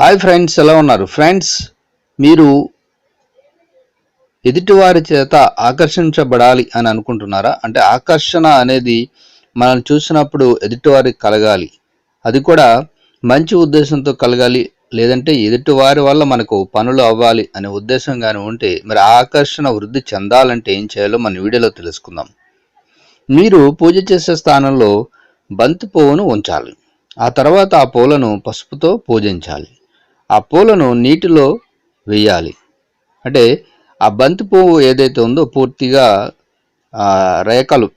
Hi friends ఎలా ఉన్నారు? Friends మీరు ఎదుటివారి చేత ఆకర్షించబడాలి అని అనుకుంటున్నారా? అంటే ఆకర్షణ అనేది మనం చూసినప్పుడు ఎదుటివారికి కలగాలి. అది కూడా మంచి ఉద్దేశంతో కలగాలి లేదంటే ఎదుటి వారి వల్ల మనకు పనులు అవ్వాలి అనే ఉద్దేశం కానీ ఉంటే మరి ఆకర్షణ వృద్ధి చెందాలంటే ఏం చేయాలో మన వీడియోలో తెలుసుకుందాం. మీరు పూజ చేసే స్థానంలో బంతి పువ్వును ఉంచాలి. ఆ తర్వాత ఆ పూలను పసుపుతో పూజించాలి. ఆ పూలను నీటిలో వేయాలి. అంటే ఆ బంతి పువ్వు ఏదైతే ఉందో పూర్తిగా రేఖలు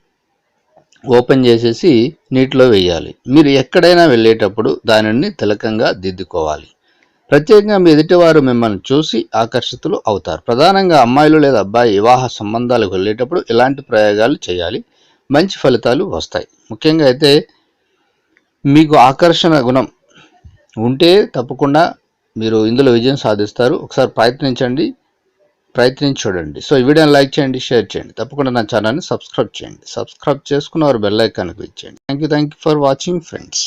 ఓపెన్ చేసేసి నీటిలో వేయాలి. మీరు ఎక్కడైనా వెళ్ళేటప్పుడు దానిని తిలకంగా దిద్దుకోవాలి. ప్రత్యేకంగా మీ ఎదుటివారు మిమ్మల్ని చూసి ఆకర్షితులు అవుతారు. ప్రధానంగా అమ్మాయిలు లేదా అబ్బాయి వివాహ సంబంధాలకు వెళ్ళేటప్పుడు ఇలాంటి ప్రయోగాలు చేయాలి. మంచి ఫలితాలు వస్తాయి. ముఖ్యంగా అయితే మీకు ఆకర్షణ గుణం ఉంటే తప్పకుండా మీరు ఇందులో విజయం సాధిస్తారు. ఒకసారి ప్రయత్నించండి. ప్రయత్నించి చూడండి. సో ఈ వీడియోని లైక్ చేయండి షేర్ చేయండి. తప్పకుండా నా ఛానల్ని సబ్స్క్రైబ్ చేయండి. సబ్స్క్రైబ్ చేసుకున్న వారు బెల్ ఐకాన్ క్లిక్ చేయండి. Thank you thank you for watching friends.